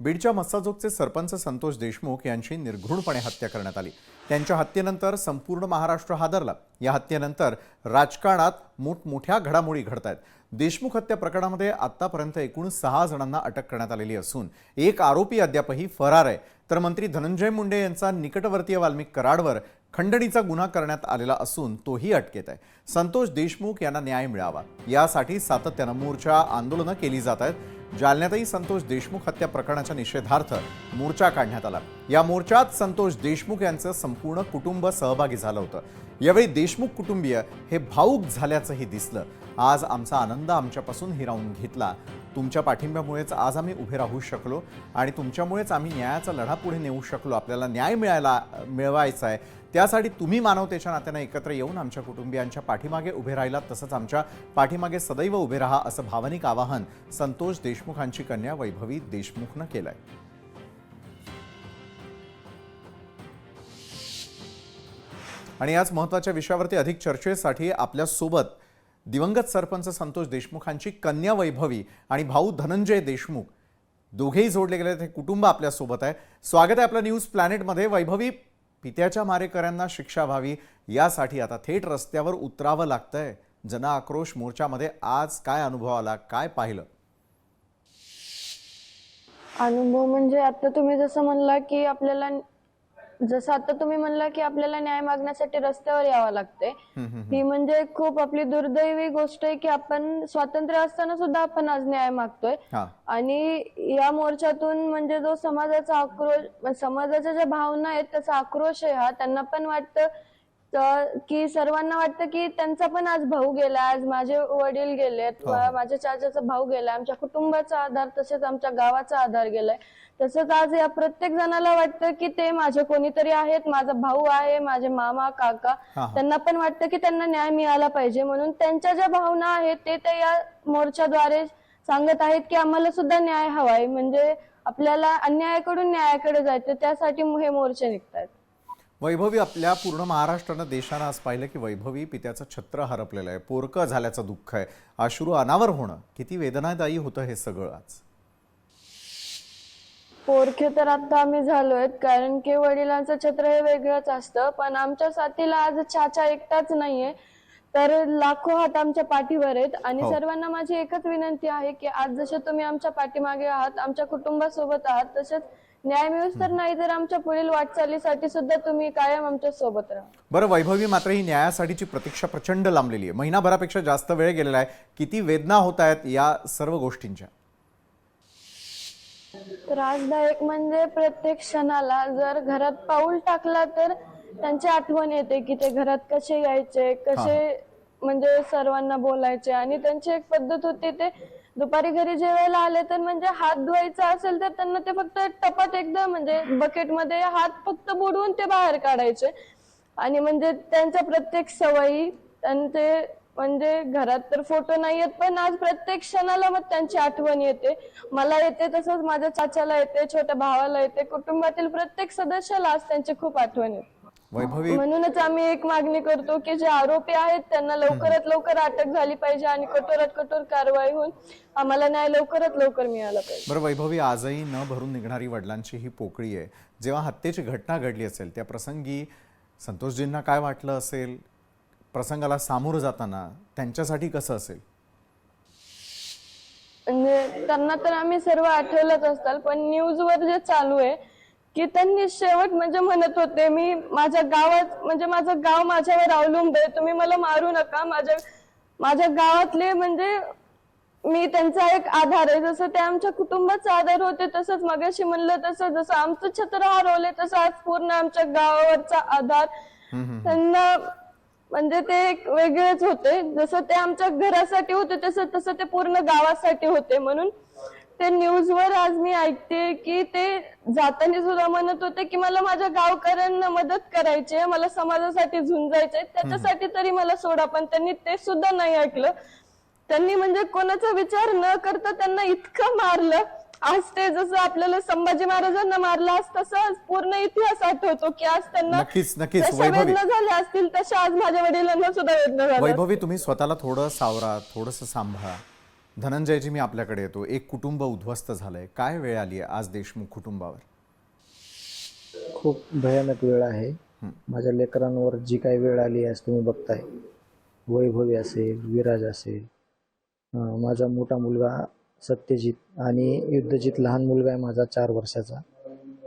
बीडच्या मस्साजोगचे सरपंच संतोष देशमुख यांची निर्घृणपणे हत्या करण्यात आली. त्यांच्या हत्येनंतर संपूर्ण महाराष्ट्र हादरला. या हत्येनंतर राजकारणात मोठमोठ्या घडामोडी घडत आहेत देशमुख हत्या प्रकरणामध्ये आतापर्यंत एकूण सहा जणांना अटक करण्यात आलेली असून एक आरोपी अद्यापही फरार आहे. तर मंत्री धनंजय मुंडे यांचा निकटवर्तीय वाल्मिक कराडवर खंडणीचा गुन्हा करण्यात आलेला असून तोही अटकेत आहे. संतोष देशमुख यांना न्याय मिळावा. यासाठी सातत्यानं मोर्चा आंदोलनं केली जात आहेत. जालन्यातही संतोष देशमुख हत्या प्रकरणाच्या निषेधार्थ मोर्चा काढण्यात आला. या मोर्चात संतोष देशमुख यांचं संपूर्ण कुटुंब सहभागी झालं होतं. यावेळी देशमुख कुटुंबीय हे भाऊक झाल्याचंही दिसलं. आज आमचा आनंद आमच्यापासून हिरावून घेतला. तुमच्या पाठिंब्यामुळेच आज आम्ही उभे राहू शकलो आणि तुमच्यामुळेच आम्ही न्यायाचा लढा पुढे नेऊ शकलो. आपल्याला न्याय मिळायला मिळवायचा आहे. त्यासाठी तुम्ही मानवतेच्या नात्यानं एकत्र येऊन आमच्या कुटुंबियांच्या पाठीमागे उभे राहिलात तसंच आमच्या पाठीमागे सदैव उभे राहा असं भावनिक आवाहन संतोष देशमुखांची कन्या वैभवी देशमुखनं केलंय. आणि याच महत्त्वाच्या विषयावरती अधिक चर्चेसाठी आपल्यासोबत दिवंगत सरपंच संतोष देशमुखांची कन्या वैभवी आणि भाऊ धनंजय देशमुख दोघेही जोडले गेले ते कुटुंब आपल्यासोबत आहे. स्वागत आहे आपलं न्यूज प्लॅनेटमध्ये. वैभवी पित्याच्या मारेकऱ्यांना शिक्षा व्हावी यासाठी आता थेट रस्त्यावर उतरावं लागतंय. जन आक्रोश मोर्चामध्ये आज काय अनुभव आला काय पाहिलं? अनुभव म्हणजे आता तुम्ही जसं म्हणला की आपल्याला जसं आता तुम्ही म्हणला की आपल्याला न्याय मागण्यासाठी रस्त्यावर यावं लागते ही म्हणजे खूप आपली दुर्दैवी गोष्ट आहे की आपण स्वातंत्र्य असताना सुद्धा आपण आज न्याय मागतोय. आणि या मोर्चातून म्हणजे जो समाजाचा आक्रोश समाजाच्या ज्या भावना आहेत त्याचा आक्रोश आहे हा त्यांना पण वाटतं तर की सर्वांना वाटतं की त्यांचा पण आज भाऊ गेला आज माझे वडील गेलेत हो. माझ्या चाचाचा भाऊ गेला आमच्या कुटुंबाचा आधार तसेच आमच्या गावाचा आधार गेलाय. तसंच आज या प्रत्येक जणाला वाटतं की ते माझे कोणीतरी आहेत माझा भाऊ आहे माझे मामा काका. हा, हा. त्यांना पण वाटतं की त्यांना न्याय मिळाला पाहिजे. म्हणून त्यांच्या ज्या भावना आहेत ते ते या मोर्चाद्वारे सांगत आहेत की आम्हाला सुद्धा न्याय हवाय. म्हणजे आपल्याला अन्यायाकडून न्यायाकडे जायचं त्यासाठी हे मोर्चे निघतात वैभवी आपल्या पूर्ण महाराष्ट्रानं देशानं आज पाहिलं की वैभवी पित्याचं छत्र हरपलेलं आहे. पोरकं झाल्याचं दुःख आहे. अश्रू अनावर होणं किती वेदनादायी होतं हे सगळं आज. पोरखे तर आता आम्ही झालोय कारण की वडिलांचं छत्र हे वेगळंच असतं पण आमच्या साथीला आज चाचा एकटाच नाहीये. तर लाखो हात आमच्या पाठीवर आहेत आणि हो. सर्वांना माझी एकच विनंती आहे की आज जसे तुम्ही आमच्या पाठीमागे आहात आमच्या कुटुंबासोबत आहात तसेच न्याय मिळूच तर नाही तर आमच्या पुढील वाटचालीसाठी सुद्धा तुम्ही कायम आमच्यासोबत राहा. बरं वैभवी मात्र ही न्यायासाठीची प्रतीक्षा प्रचंड लांबलेली आहे. महिनाभरापेक्षा जास्त वेळ गेलेला आहे. किती वेदना होत आहेत या सर्व गोष्टींच्या? त्रासदायक म्हणजे प्रत्येक क्षणाला जर घरात पाऊल टाकला तर त्यांची आठवण येते की ते घरात कसे यायचे कसे म्हणजे सर्वांना बोलायचे आणि त्यांची एक पद्धत होती ते दुपारी घरी जेवायला आले तर म्हणजे हात धुवायचा असेल तर त्यांना ते फक्त टपात एकदा म्हणजे बकेटमध्ये हात फक्त बुडवून ते बाहेर काढायचे. आणि म्हणजे त्यांच्या प्रत्येक सवयी त्यांचे म्हणजे घरात तर फोटो नाही येत पण आज प्रत्येक क्षणाला मग त्यांची आठवण येते. मला येते तसंच माझ्या चाचाला येते छोट्या भावाला येते कुटुंबातील प्रत्येक सदस्याला आज त्यांची खूप आठवण येते. वैभवी म्हणूनच आम्ही एक मागणी करतो की जे आरोपी आहेत त्यांना लवकरात लवकर अटक झाली पाहिजे आणि कठोरात कठोर कारवाई होऊन आम्हाला न्याय लवकरात लवकर मिळाला पाहिजे. बरं वैभवी आजही न भरून निघणारी वडिलांची ही पोकळी आहे. जेव्हा हत्येची घटना घडली असेल त्या प्रसंगी संतोषजींना काय वाटलं असेल? प्रसंगाला सामोरं जाताना त्यांच्यासाठी कसं असेल? म्हणजे त्यांना तर आम्ही सर्व आठवलंच असताल पण न्यूजवर जे चालू आहे की त्यांनी शेवट म्हणजे म्हणत होते मी माझ्या गावात म्हणजे माझं गाव माझ्यावर अवलंबून आहे तुम्ही मला मारू नका. माझ्या माझ्या गावातले म्हणजे मी त्यांचा एक आधार आहे. जसं ते आमच्या कुटुंबाचा आधार होते तसंच मगाशी म्हणलं तसं जसं आमचं छत्र हरवले तसं आज पूर्ण आमच्या गावावरचा आधार. त्यांना म्हणजे ते एक वेगळेच होते. जसं ते आमच्या घरासाठी होते तसं तसं ते पूर्ण गावासाठी होते म्हणून. ते न्यूजवर आज मी ऐकते की ते जाताना सुद्धा म्हणत होते की मला माझ्या गावकऱ्यांना मदत करायची आहे मला समाजासाठी झुंजायचंय त्याच्यासाठी तरी मला सोडा. पण त्यांनी ते सुद्धा नाही ऐकलं. त्यांनी म्हणजे कोणाचा विचार न करता त्यांना इतकं मारलं. आज ते जसं आपल्याला संभाजी महाराजांना मारलं आज तसं पूर्ण इतिहास आठवतो की आज त्यांना वेदना झाल्या असतील तशा आज माझ्या वडिलांना सुद्धा वेदना झाल्या वैभवी तुम्ही स्वतःला थोडं सावरा थोडंसं सांभाळा. धनंजयजी मी आपल्याकडे येतो. एक कुटुंब उद्ध्वस्त झालंय. काय वेळ आली आहे आज देशमुख कुटुंबावर? खूप भयानक वेळ आहे. माझ्या लेकरांवर जी काही वेळ आली आहे आज तुम्ही बघताय. वैभवी असेल विराज असेल माझा मोठा मुलगा सत्यजित आणि युद्धजित लहान मुलगा आहे माझा चार वर्षाचा.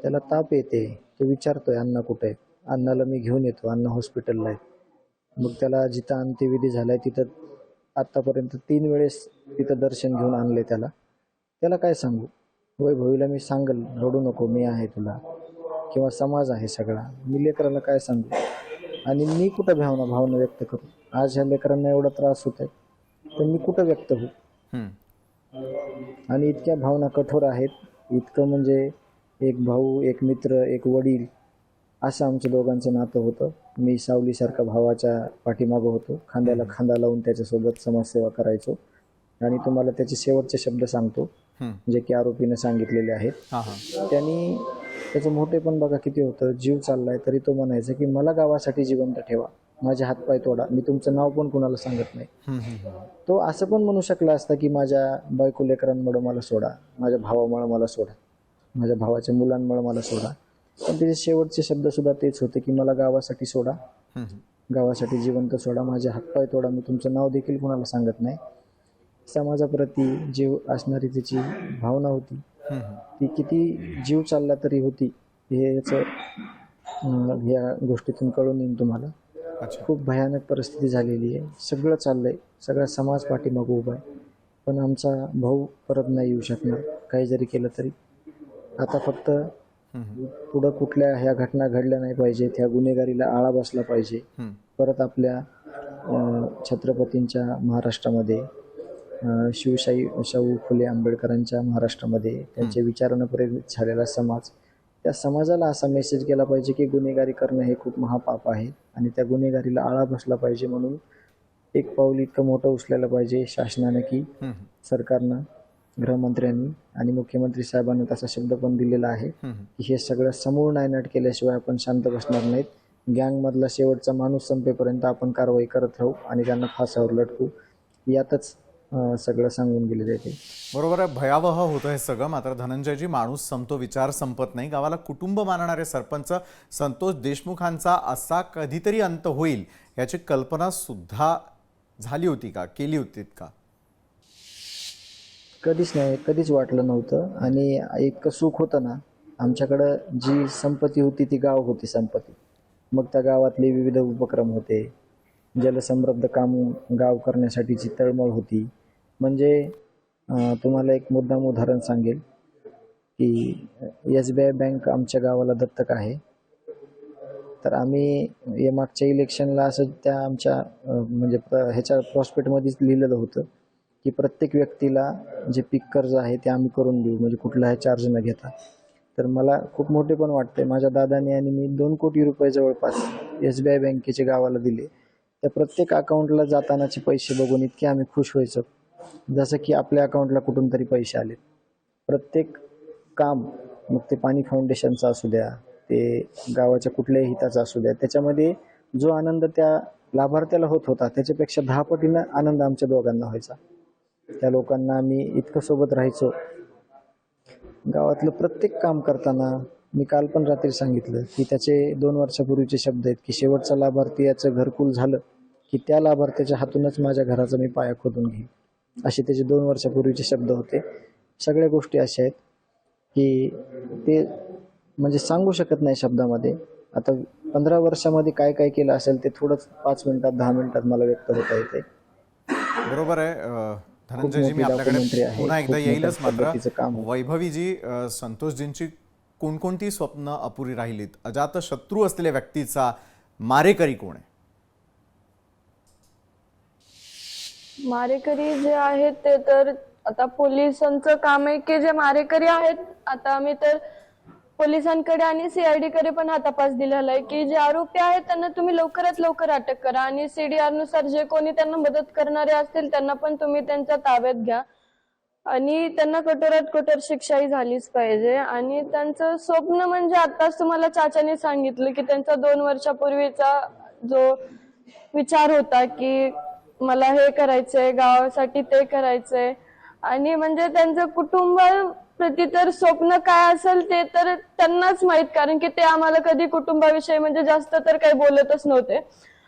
त्याला ताप येते. तो विचारतोय अण्णा कुठे आहे अण्णाला मी घेऊन येतो. अण्णा हॉस्पिटलला आहे मग त्याला जिथं अंत्यविधी झालाय तिथं आत्तापर्यंत तीन वेळेस तिथं दर्शन घेऊन आणले त्याला. त्याला काय सांगू? वैभवीला मी सांगल रडू नको मी आहे तुला. किंवा समाज आहे सगळा. मी लेकराला काय सांगू? आणि मी कुठं भावना भावना व्यक्त करू? आज ह्या लेकरांना एवढा त्रास होत आहे तर मी कुठं व्यक्त होऊ? हं. आणि इतक्या भावना कठोर आहेत. इतकं म्हणजे एक भाऊ एक मित्र एक वडील असं आमच्या दोघांचं नातं होतं. मी सावलीसारखा भावाच्या पाठीमागं होतो. खांद्याला खांदा लावून त्याच्यासोबत समाजसेवा करायचो. आणि तुम्हाला त्याचे शेवटचे शब्द सांगतो. जे की आरोपीने सांगितलेले आहेत. त्यांनी त्याचं मोठेपण बघा किती होतं जीव चाललाय तरी तो म्हणायचा की मला गावासाठी जिवंत ठेवा. माझे हातपाय तोडा. मी तुमचं नाव पण कुणाला सांगत नाही. तो असं पण म्हणू शकला असता की माझ्या बायको लेकरांमुळे मला सोडा. माझ्या भावामुळे मला सोडा. माझ्या भावाच्या मुलांमुळे मला सोडा. पण त्याचे शेवटचे शब्द सुद्धा तेच होते की मला गावासाठी सोडा. गावासाठी जिवंत सोडा. माझे हातपाय तोडा. मी तुमचं नाव देखील कुणाला सांगत नाही. समाजाप्रती जीव असणारी त्याची भावना होती. ती किती जीव चालला तरी होती हे या गोष्टीतून कळून येईल तुम्हाला. खूप भयानक परिस्थिती झालेली आहे. सगळं चाललंय. सगळा समाज पाठीमागं उभा आहे. पण आमचा भाऊ परत नाही येऊ शकणार. काही जरी केलं तरी. आता फक्त. पुढं कुठल्या ह्या घटना घडल्या नाही पाहिजेत ह्या गुन्हेगारीला आळा बसला पाहिजे. परत आपल्या छत्रपतींच्या महाराष्ट्रामध्ये शिवशाही शाहू फुले आंबेडकरांच्या महाराष्ट्रामध्ये त्यांच्या विचारानं प्रेरित झालेला समाज त्या समाजाला असा मेसेज गेला पाहिजे की गुन्हेगारी करणं हे खूप महापाप आहे आणि त्या गुन्हेगारीला आळा बसला पाहिजे म्हणून एक पाऊल इतकं मोठं उचलायला पाहिजे शासनानं की. सरकारनं गृहमंत्र्यांनी आणि मुख्यमंत्री साहेबांना तसा शब्द पण दिलेला आहे. की हे सगळं समूळ नायनाट केल्याशिवाय आपण शांत बसणार नाहीत. गँगमधला शेवटचा माणूस संपेपर्यंत आपण कारवाई करत राहू आणि त्यांना फासावर लटकू. यातच सगळं सांगून गेले जाते. बरोबर आहे. भयावह होतं हे सगळं. मात्र धनंजयजी माणूस संपतो विचार संपत नाही. गावाला कुटुंब मानणारे सरपंच संतोष देशमुखांचा असा कधीतरी अंत होईल याची कल्पना सुद्धा झाली होती का? केली होती का? कधीच नाही कधीच वाटलं नव्हतं. आणि इतकं सुख होतं ना आमच्याकडं जी संपत्ती होती ती गाव होती संपत्ती. मग त्या गावातले विविध उपक्रम होते. जलसमृद्ध काम गाव करण्यासाठीची तळमळ होती. म्हणजे तुम्हाला एक मुद्दाम उदाहरण सांगेल की एस बी आय बँक आमच्या गावाला दत्तक आहे. तर आम्ही या मागच्या इलेक्शनला असं त्या आमच्या म्हणजे ह्याच्या प्रॉस्पेक्टमध्येच लिहिलेलं होतं. की प्रत्येक व्यक्तीला जे पीक कर्ज आहे ते आम्ही करून देऊ म्हणजे कुठलाही चार्ज न घेता. तर मला खूप मोठे पण वाटते माझ्या दादाने आणि मी दोन कोटी रुपये जवळपास एस बी आय बँकेचे गावाला दिले. त्या प्रत्येक अकाउंटला जातानाचे पैसे बघून इतके आम्ही खुश व्हायचो. जसं की आपल्या अकाउंटला कुठून तरी पैसे आले. प्रत्येक काम मग ते पाणी फाउंडेशनचं असू द्या ते गावाच्या कुठल्याही हिताचं असू द्या त्याच्यामध्ये जो आनंद त्या लाभार्थ्याला होत होता त्याच्यापेक्षा दहा पटीनं आनंद आमच्या दोघांना व्हायचा. त्या लोकांना आम्ही इतकं सोबत राहायचो. गावातलं प्रत्येक काम करताना मी काल पण रात्री सांगितलं की त्याचे दोन वर्षापूर्वीचे शब्द आहेत की शेवटचा लाभार्थी याचं घरकुल झालं की त्या लाभार्थ्याच्या हातूनच माझ्या घराचा मी पाया खोदून घेईन. असे त्याचे दोन वर्षापूर्वीचे शब्द होते. सगळ्या गोष्टी अशा आहेत की ते म्हणजे सांगू शकत नाही शब्दामध्ये. आता पंधरा वर्षामध्ये काय काय केलं असेल ते थोडंच पाच मिनिटात दहा मिनिटात मला व्यक्त होता येते. बरोबर आहे. धनंजयजी मी आपल्याकडे. पुन्हा एकदा येईलच मात्र. वैभवीजी संतोषजींची कोणकोणती स्वप्न अपुरी राहिलीत अजात शत्रू असलेल्या व्यक्तीचा मारेकरी कोण आहे मारेकरी जे आहेत ते तर आता पोलिसांचं काम आहे की जे मारेकरी आहेत आता आम्ही तर पोलिसांकडे आणि सीआयडी कडे पण हा तपास दिलेला आहे की जे आरोपी आहेत त्यांना तुम्ही लवकरात लवकर अटक करा आणि सीडीआरनुसार जे कोणी त्यांना मदत करणारे असतील त्यांना पण तुम्ही त्यांच्या ताब्यात घ्या. आणि त्यांना कठोरात कठोर शिक्षाही झालीच पाहिजे. आणि त्यांचं स्वप्न म्हणजे आताच तुम्हाला चाचाने सांगितलं की त्यांचा दोन वर्षापूर्वीचा जो विचार होता की मला हे करायचंय गावासाठी ते करायचंय. आणि म्हणजे त्यांचं कुटुंब म्हणजे प्रती तर स्वप्न काय असेल ते तर त्यांनाच माहीत कारण की ते आम्हाला कधी कुटुंबाविषयी म्हणजे जास्त तर काही बोलतच नव्हते.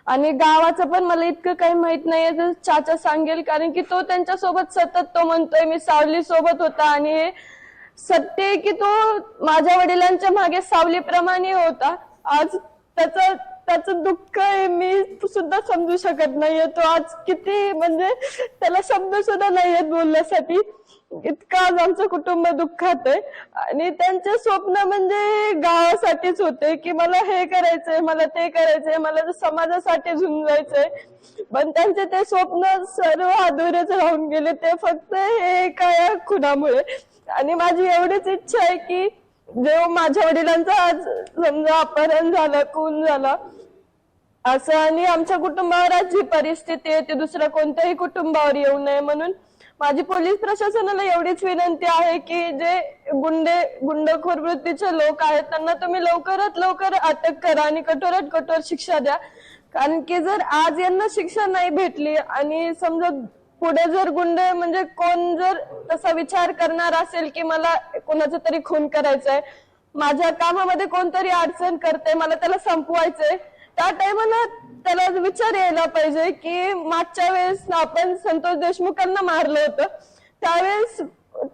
आणि गावाचं पण मला इतकं काही माहीत नाहीये तर चाचा सांगेल कारण की तो त्यांच्यासोबत सतत तो म्हणतोय मी सावली सोबत होता आणि हे सत्य आहे की तो माझ्या वडिलांच्या मागे सावलीप्रमाणे होता. आज त्याचं त्याचं दुःख आहे मी सुद्धा समजू शकत नाहीये. तो आज किती म्हणजे त्याला शब्द सुद्धा नाहीयेत बोलण्यासाठी. इतकं आज आमचं कुटुंब दुःखात आहे. आणि त्यांचे स्वप्न म्हणजे गावासाठीच होते की मला हे करायचंय मला ते करायचंय मला समाजासाठी झुंजायचंय पण त्यांचे ते स्वप्न सर्व अधुरेच राहून गेले. ते फक्त हे एका खुनामुळे. आणि माझी एवढीच इच्छा आहे की जेव्हा माझ्या वडिलांचं आज समजा अपहरण झालं खून झाला असं आणि आमच्या कुटुंबावर आज जी परिस्थिती आहे ती दुसऱ्या कोणत्याही कुटुंबावर येऊ नये म्हणून माझी पोलीस प्रशासनाला एवढीच विनंती आहे की जे गुंडे गुंडखोर वृत्तीचे लोक आहेत त्यांना तुम्ही लवकरात लवकर अटक करा आणि कठोरात कठोर शिक्षा द्या. कारण की जर आज यांना शिक्षा नाही भेटली आणि समजा पुढे जर गुंडे म्हणजे कोण जर तसा विचार करणार असेल की मला कोणाचा तरी खून करायचंय माझ्या कामामध्ये कोणतरी अडचण करते मला त्याला संपवायचंय त्या टायमाला त्याला विचार यायला पाहिजे की मागच्या वेळेस आपण संतोष देशमुखांना मारलं होतं. त्यावेळेस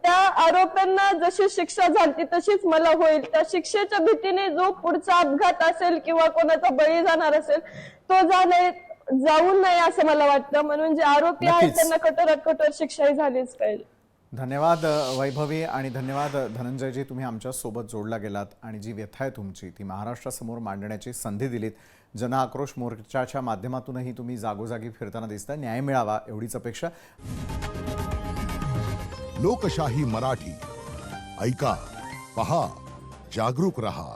त्या आरोपांना जशी शिक्षा झाली तशीच मला होईल. त्या शिक्षेच्या भीतीने जो पुढचा अपघात असेल किंवा कोणाचा बळी जाणार असेल तो जाणे जाऊ नये असं मला वाटतं. म्हणून जे आरोपी आहेत. त्यांना कठोरात कठोर शिक्षाही झालीच पाहिजे. धन्यवाद वैभवी आणि धन्यवाद धनंजयजी तुम्ही आमच्यासोबत जोडला गेलात आणि जी व्यथा आहे तुमची ती महाराष्ट्रासमोर मांडण्याची संधी दिलीत. जनआक्रोश मोर्चाच्या माध्यमातूनही तुम्ही जागोजागी फिरताना दिसता न्याय मिळावा एवढीच अपेक्षा. लोकशाही मराठी. ऐका पहा जागरूक रहा.